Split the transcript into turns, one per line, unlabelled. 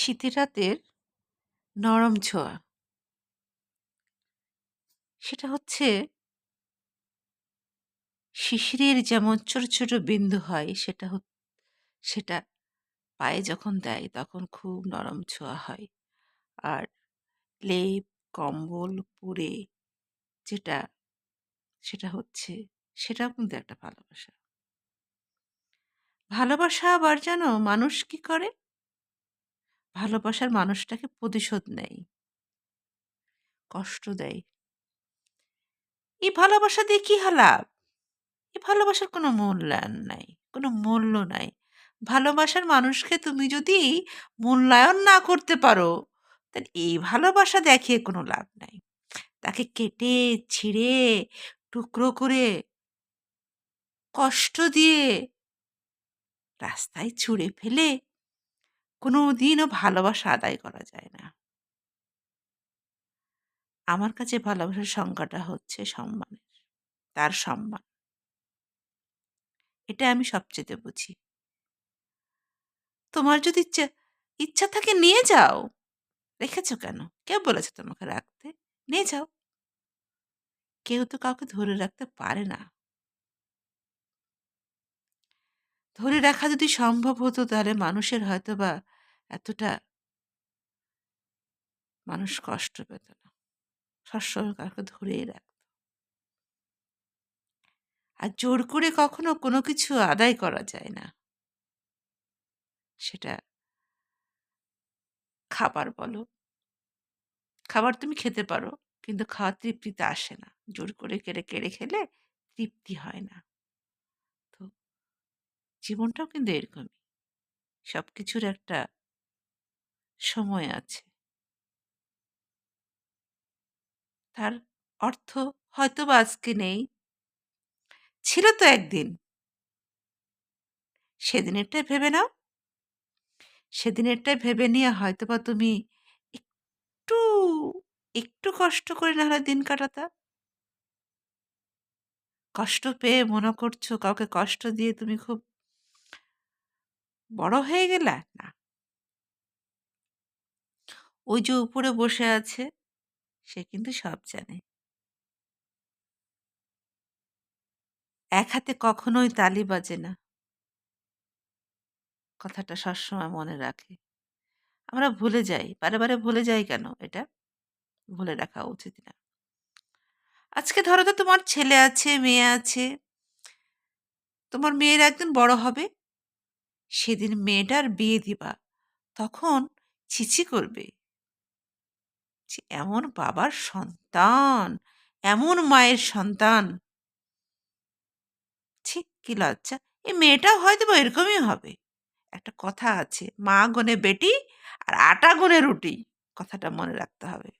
শীতের রাতের নরম ছোঁয়া। সেটা হচ্ছে শিশিরের যেমন ছোট ছোট বিন্দু হয়, সেটা সেটা পায়ে যখন দেয় তখন খুব নরম ছোঁয়া হয়। আর লেপ, কম্বল পুরে যেটা, সেটা হচ্ছে, সেটাও কিন্তু একটা ভালোবাসা। ভালোবাসা আবার জানো মানুষ কি করে? ভালোবাসার মানুষটাকে প্রতিশোধ নেয়, কষ্ট দেয়। এই ভালোবাসা দিয়ে কি লাভ এই ভালোবাসার কোনো মূল্যায়ন নাই, কোনো মূল্য নাই। ভালোবাসার মানুষকে তুমি যদি মূল্যায়ন না করতে পারো, তাহলে এই ভালোবাসা দেখিয়ে কোনো লাভ নাই। তাকে কেটে, ছিঁড়ে, টুকরো করে কষ্ট দিয়ে রাস্তায় ছুঁড়ে ফেলে কোনো দিনও ভালোবাসা আদায় করা যায় না। আমার কাছে ভালোবাসার সংজ্ঞাটা হচ্ছে সম্মানের, তার সম্মান। এটা আমি সবচেয়ে বুঝি। তোমার যদি ইচ্ছা ইচ্ছা থাকে নিয়ে যাও। রেখেছো কেন? কেউ বলেছে তোমাকে রাখতে। নিয়ে যাও। কেউ তো কাউকে ধরে রাখতে পারে না। ধরে রাখা যদি সম্ভব হতো তাহলে মানুষের হয়তো বা এতটা মানুষ কষ্ট পেত না। সবসময় কাউকে ধরেই রাখত। আর জোর করে কখনো কোনো কিছু আদায় করা যায় না। সেটা খাবার বলো। খাবার তুমি খেতে পারো, কিন্তু খাওয়ার তৃপ্তিতে আসে না। জোর করে কেড়ে কেড়ে খেলে তৃপ্তি হয় না। জীবনটাও কিন্তু এরকমই। সব কিছুর একটা সময় আছে। তার অর্থ হয়তো বা আজকে নেই। ছিল তো একদিন। সেদিনেরটাই ভেবে নাও। সেদিনেরটাই ভেবে নিয়ে হয়তো বা তুমি একটু একটু কষ্ট করে না হলে দিন কাটাতা। কষ্ট পেয়ে মনে করছ, কাউকে কষ্ট দিয়ে তুমি খুব বড় হয়ে গেলা? না। ওই যে উপরে বসে আছে, সে কিন্তু সব জানে। এক হাতে কখনোই তালি বাজে না। কথাটা সবসময় মনে রাখে। আমরা ভুলে যাই, বারে বারে ভুলে যাই কেন? এটা ভুলে রাখা উচিত না। আজকে ধরো তো তোমার ছেলে আছে, মেয়ে আছে, তোমার মেয়ের একদিন বড় হবে। সেদিন মেয়েটার বিয়ে দিবা, তখন ছিছি করবে। এমন বাবার সন্তান, এমন মায়ের সন্তান। ঠিক কি লজ্জা। এই মেয়েটাও হয়তো বা এরকমই হবে। একটা কথা আছে, মা গনে বেটি আর আটা গনে রুটি, কথাটা মনে রাখতে হবে।